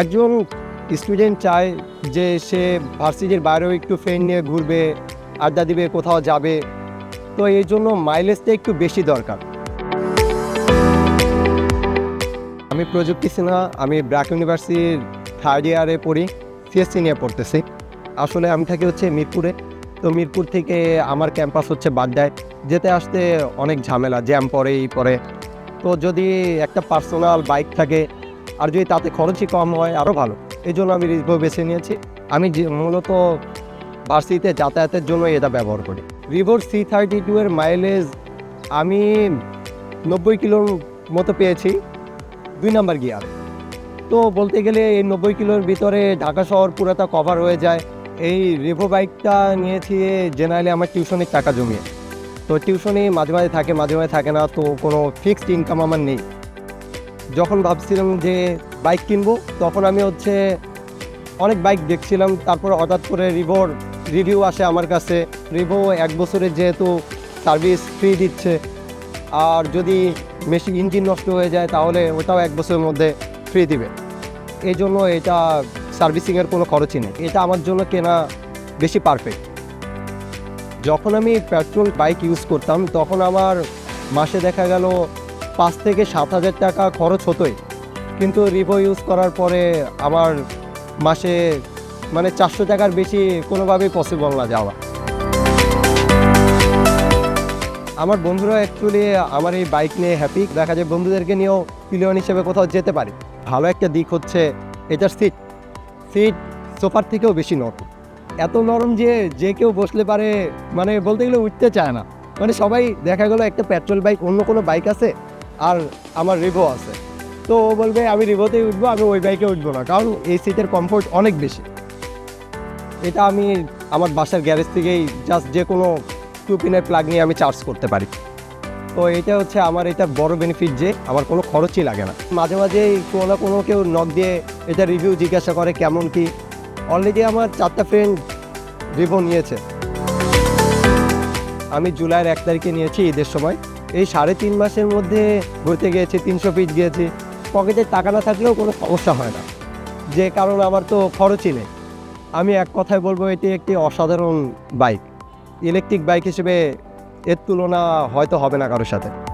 একজন স্টুডেন্ট চায় যে সে ভার্সিটির বাইরেও একটু ফ্রেন্ড নিয়ে ঘুরবে, আড্ডা দিবে, কোথাও যাবে। তো এই জন্য মাইলেজটা একটু বেশি দরকার। আমি প্রযুক্তি সিনহা আমি ব্র্যাক ইউনিভার্সিটির থার্ড ইয়ারে পড়ি সিএসসি নিয়ে পড়তেছি। আসলে আমি থাকি হচ্ছে মিরপুরে। তো মিরপুর থেকে আমার ক্যাম্পাস হচ্ছে বাড্ডায়। যেতে আসতে অনেক ঝামেলা জ্যাম পড়ে, এই পরে তো যদি একটা পার্সোনাল বাইক থাকে আর যদি তাতে খরচই কম হয় আরও ভালো। এই জন্য আমি রিভো বেছে নিয়েছি। আমি যে মূলত ভার্সিটিতে যাতায়াতের জন্য এটা ব্যবহার করি। রিভোর সি থার্টি টু এর মাইলেজ আমি নব্বই কিলোর মতো পেয়েছি, দুই নাম্বার গিয়ার। তো বলতে গেলে এই নব্বই কিলোর ভিতরে ঢাকা শহর পুরোটা কভার হয়ে যায়। এই রিভো বাইকটা নিয়েছি জেনারেলি আমার টিউশনের টাকা জমিয়ে। তো টিউশনি মাঝে মাঝে থাকে, মাঝে মাঝে থাকে না, তো কোনো ফিক্সড ইনকাম আমার নেই। যখন ভাবছিলাম যে বাইক কিনবো, তখন আমি হচ্ছে অনেক বাইক দেখছিলাম, তারপর হঠাৎ করে রিভোর রিভিউ আসে আমার কাছে। রিভো এক বছরের যেহেতু সার্ভিস ফ্রি দিচ্ছে, আর যদি মেশিন ইঞ্জিন নষ্ট হয়ে যায়, তাহলে ওটাও এক বছরের মধ্যে ফ্রি দিবে। এই জন্য এটা সার্ভিসিংয়ের কোনো খরচই নেই। এটা আমার জন্য কেনা বেশি পারফেক্ট যখন আমি পেট্রোল বাইক ইউজ করতাম, তখন আমার মাসে দেখা গেল পাঁচ থেকে সাত হাজার টাকা খরচ হতোই। কিন্তু রিভো ইউজ করার পরে আমার মাসে মানে চারশো টাকার বেশি কোনোভাবেই পসিবল না যাওয়া। আমার বন্ধুরা অ্যাকচুয়ালি আমার এই বাইক নিয়ে হ্যাপি দেখা যায় বন্ধুদেরকে নিয়েও পিলিয়ন হিসেবে কোথাও যেতে পারি। ভালো একটা দিক হচ্ছে এটার সিট সিট সোফার থেকেও বেশি নরম। এত নরম যে যে কেউ বসলে পারে মানে বলতে গেলে উঠতে চায় না। মানে সবাই দেখা গেলো একটা পেট্রোল বাইক অন্য কোনো বাইক আছে? আর আমার রিভো আছে। তো ও বলবে, আমি রিভোতেই উঠবো, আমি ওই বাইকে উঠবো না। কারণ এই সিটের কমফোর্ট অনেক বেশি। এটা আমি আমার বাসার গ্যারেজ থেকেই জাস্ট যে কোনো টু পিনের প্লাগ নিয়ে আমি চার্জ করতে পারি। তো এটা হচ্ছে আমার, এটা বড় বেনিফিট যে আমার কোনো খরচই লাগে না। মাঝে মাঝেই কোনো না কোনো কেউ নক দিয়ে এটা রিভিউ জিজ্ঞাসা করে, কেমন কি? অলরেডি আমার চারটা ফ্রেন্ড রিভিউ নিয়েছে। আমি জুলাইয়ের এক তারিখে নিয়েছি ঈদের সময়। এই সাড়ে তিন মাসের মধ্যে ঘুরতে গিয়েছি, তিনশো পিস গিয়েছি। পকেটে টাকা না থাকলেও কোনো সমস্যা হয় না। যে কারণ আমার তো খরচই নেই। আমি এক কথায় বলব, এটি একটি অসাধারণ বাইক ইলেকট্রিক বাইক হিসেবে এর তুলনা হয়তো হবে না কারোর সাথে।